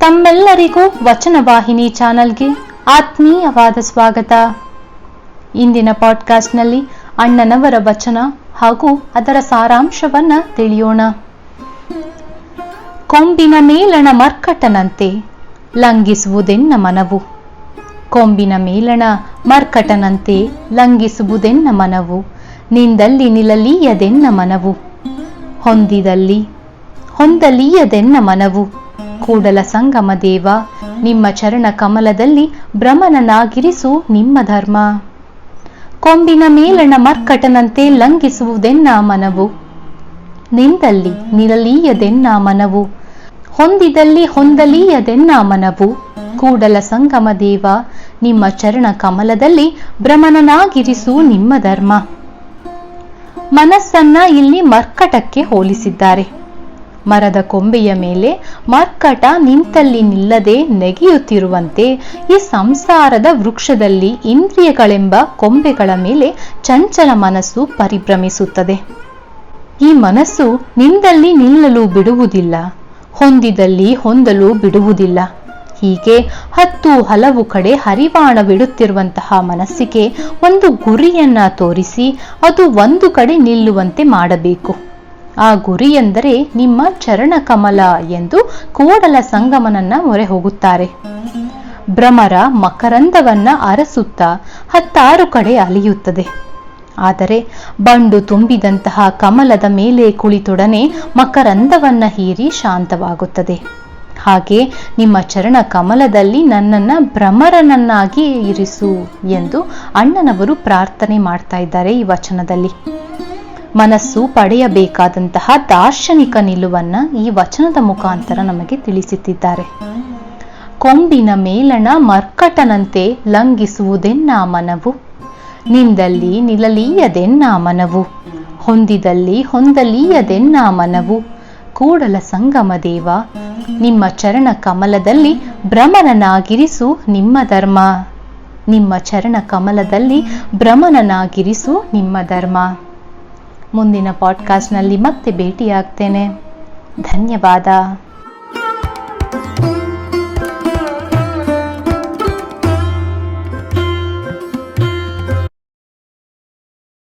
ತಮ್ಮೆಲ್ಲರಿಗೂ ವಚನವಾಹಿನಿ ಚಾನಲ್ಗೆ ಆತ್ಮೀಯವಾದ ಸ್ವಾಗತ. ಇಂದಿನ ಪಾಡ್ಕಾಸ್ಟ್ನಲ್ಲಿ ಅಣ್ಣನವರ ವಚನ ಹಾಗೂ ಅದರ ಸಾರಾಂಶವನ್ನ ತಿಳಿಯೋಣ. ಕೊಂಬಿನ ಮೇಲಣ ಮರ್ಕಟನಂತೆ ಲಂಘಿಸುವುದೆನ್ನ ಮನವು. ಕೊಂಬಿನ ಮೇಲಣ ಮರ್ಕಟನಂತೆ ಲಂಘಿಸುವುದೆನ್ನ ಮನವು. ನಿಂದಲ್ಲಿ ನಿಲ್ಲಲೀಯದೆನ್ನ ಮನವು. ಹೊಂದಿದಲ್ಲಿ ಹೊಂದಲೀಯದೆನ್ನ ಮನವು. ಕೂಡಲ ಸಂಗಮ ದೇವ, ನಿಮ್ಮ ಚರಣ ಕಮಲದಲ್ಲಿ ಭ್ರಮಣನಾಗಿರಿಸು ನಿಮ್ಮ ಧರ್ಮ. ಕೊಂಬಿನ ಮೇಲಣ ಮರ್ಕಟನಂತೆ ಲಂಘಿಸುವುದೆನ್ನ ಮನವು. ನಿಂದಲ್ಲಿ ನಿರಲೀಯದೆನ್ನ ಮನವು. ಹೊಂದಿದಲ್ಲಿ ಹೊಂದಲೀಯದೆನ್ನ ಮನವು. ಕೂಡಲ ಸಂಗಮ ದೇವ, ನಿಮ್ಮ ಚರಣ ಕಮಲದಲ್ಲಿ ಭ್ರಮಣನಾಗಿರಿಸು ನಿಮ್ಮ ಧರ್ಮ. ಮನಸ್ಸನ್ನ ಇಲ್ಲಿ ಮರ್ಕಟಕ್ಕೆ ಹೋಲಿಸಿದ್ದಾರೆ. ಮರದ ಕೊಂಬೆಯ ಮೇಲೆ ಮರ್ಕಟ ನಿಂತಲ್ಲಿ ನಿಲ್ಲದೆ ನೆಗೆಯುತ್ತಿರುವಂತೆ ಈ ಸಂಸಾರದ ವೃಕ್ಷದಲ್ಲಿ ಇಂದ್ರಿಯಗಳೆಂಬ ಕೊಂಬೆಗಳ ಮೇಲೆ ಚಂಚಲ ಮನಸ್ಸು ಪರಿಭ್ರಮಿಸುತ್ತದೆ. ಈ ಮನಸ್ಸು ನಿಂದಲ್ಲಿ ನಿಲ್ಲಲು ಬಿಡುವುದಿಲ್ಲ, ಹೊಂದಿದಲ್ಲಿ ಹೊಂದಲು ಬಿಡುವುದಿಲ್ಲ. ಹೀಗೆ ಹತ್ತು ಹಲವು ಕಡೆ ಹರಿವಾಣವಿಡುತ್ತಿರುವಂತಹ ಮನಸ್ಸಿಗೆ ಒಂದು ಗುರಿಯನ್ನ ತೋರಿಸಿ ಅದು ಒಂದು ಕಡೆ ನಿಲ್ಲುವಂತೆ ಮಾಡಬೇಕು. ಆ ಗುರಿ ಎಂದರೆ ನಿಮ್ಮ ಚರಣ ಕಮಲ ಎಂದು ಕೋಡಲ ಸಂಗಮನನ್ನ ಮೊರೆ ಹೋಗುತ್ತಾರೆ. ಭ್ರಮರ ಮಕರಂದವನ್ನ ಅರಸುತ್ತಾ ಹತ್ತಾರು ಕಡೆ ಅಲಿಯುತ್ತದೆ. ಆದರೆ ಬಂಡು ತುಂಬಿದಂತಹ ಕಮಲದ ಮೇಲೆ ಕುಳಿತೊಡನೆ ಮಕರಂದವನ್ನ ಹೀರಿ ಶಾಂತವಾಗುತ್ತದೆ. ಹಾಗೆ ನಿಮ್ಮ ಚರಣ ಕಮಲದಲ್ಲಿ ನನ್ನನ್ನ ಭ್ರಮರನನ್ನಾಗಿ ಇರಿಸು ಎಂದು ಅಣ್ಣನವರು ಪ್ರಾರ್ಥನೆ ಮಾಡ್ತಾ ಇದ್ದಾರೆ ಈ ವಚನದಲ್ಲಿ. ಮನಸ್ಸು ಪಡೆಯಬೇಕಾದಂತಹ ದಾರ್ಶನಿಕ ನಿಲುವನ್ನ ಈ ವಚನದ ಮುಖಾಂತರ ನಮಗೆ ತಿಳಿಸುತ್ತಿದ್ದಾರೆ. ಕೊಂಬಿನ ಮೇಲಣ ಮರ್ಕಟನಂತೆ ಲಂಘಿಸುವುದೆನ್ನ ಮನವು? ನಿಂದಲ್ಲಿ ನಿಲ್ಲಲೀಯದೆನ್ನ ಮನವು? ಹೊಂದಿದಲ್ಲಿ ಹೊಂದಲೀಯದೆನ್ನ ಮನವು? ಕೂಡಲ ಸಂಗಮ ದೇವ, ನಿಮ್ಮ ಚರಣ ಕಮಲದಲ್ಲಿ ಭ್ರಮಣನಾಗಿರಿಸು ನಿಮ್ಮ ಧರ್ಮ. ನಿಮ್ಮ ಚರಣ ಕಮಲದಲ್ಲಿ ಭ್ರಮಣನಾಗಿರಿಸು ನಿಮ್ಮ ಧರ್ಮ. ಮುಂದಿನ ಪಾಡ್ಕಾಸ್ಟ್ನಲ್ಲಿ ಮತ್ತೆ ಭೇಟಿಯಾಗ್ತೇನೆ. ಧನ್ಯವಾದ.